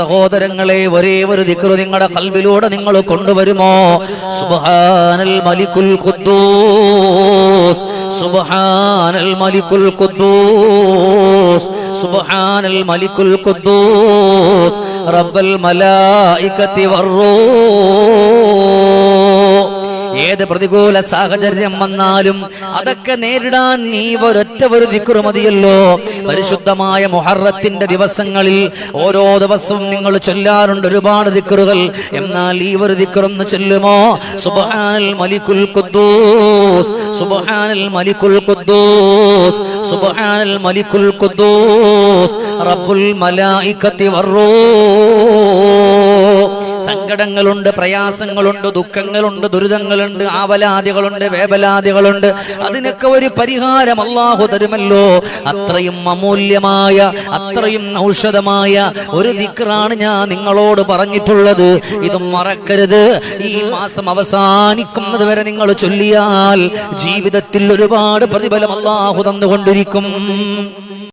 സഹോദരങ്ങളെ ഒരേ ഒരു ദിക്റ് നിങ്ങളുടെ കൽവിലൂടെ നിങ്ങൾ കൊണ്ടുവരുമോ? സുബഹാനൽ മലിക്കുൽ ഖുദ്ദൂസ് സുബ്ഹാനൽ മലിക്കുൽ ഖുദ്ദൂസ് സുബ്ഹാനൽ മലിക്കുൽ ഖുദ്ദൂസ്. റബ്ബൽ മലായികത്തി വറൂഹ് ഏത് പ്രതികൂല സാഹചര്യം വന്നാലും അതൊക്കെ നേരിടാൻ നീ ഒരൊറ്റ ഒരു ദിക്കുറു മതിയല്ലോ. പരിശുദ്ധമായ മുഹറത്തിന്റെ ദിവസങ്ങളിൽ ഓരോ ദിവസവും നിങ്ങൾ ചൊല്ലാറുണ്ട് ഒരുപാട് ദിക്റുകൾ. എന്നാൽ ഈ ഒരു ദിക്റൊന്ന് ചൊല്ലുമോ? സുബ്ഹാനൽ മലിക്കുൽ ഖുദ്ദൂസ് സുബ്ഹാനൽ മലിക്കുൽ ഖുദ്ദൂസ് സുബ്ഹാനൽ മലിക്കുൽ ഖുദ്ദൂസ് റബ്ബുൽ മലായികത്തി വറൂഹ് സങ്കടങ്ങളുണ്ട് പ്രയാസങ്ങളുണ്ട് ദുഃഖങ്ങളുണ്ട് ദുരിതങ്ങളുണ്ട് ആവലാദികളുണ്ട് വേവലാദികളുണ്ട് അതിനൊക്കെ ഒരു പരിഹാരം അള്ളാഹു തരുമല്ലോ. അത്രയും അമൂല്യമായ അത്രയും ഔഷധമായ ഒരു ദിക്റാണ് ഞാൻ നിങ്ങളോട് പറഞ്ഞിട്ടുള്ളത്. ഇതും മറക്കരുത്. ഈ മാസം അവസാനിക്കുന്നത് വരെ നിങ്ങൾ ചൊല്ലിയാൽ ജീവിതത്തിൽ ഒരുപാട് പ്രതിഫലം അള്ളാഹു തന്നുകൊണ്ടിരിക്കും.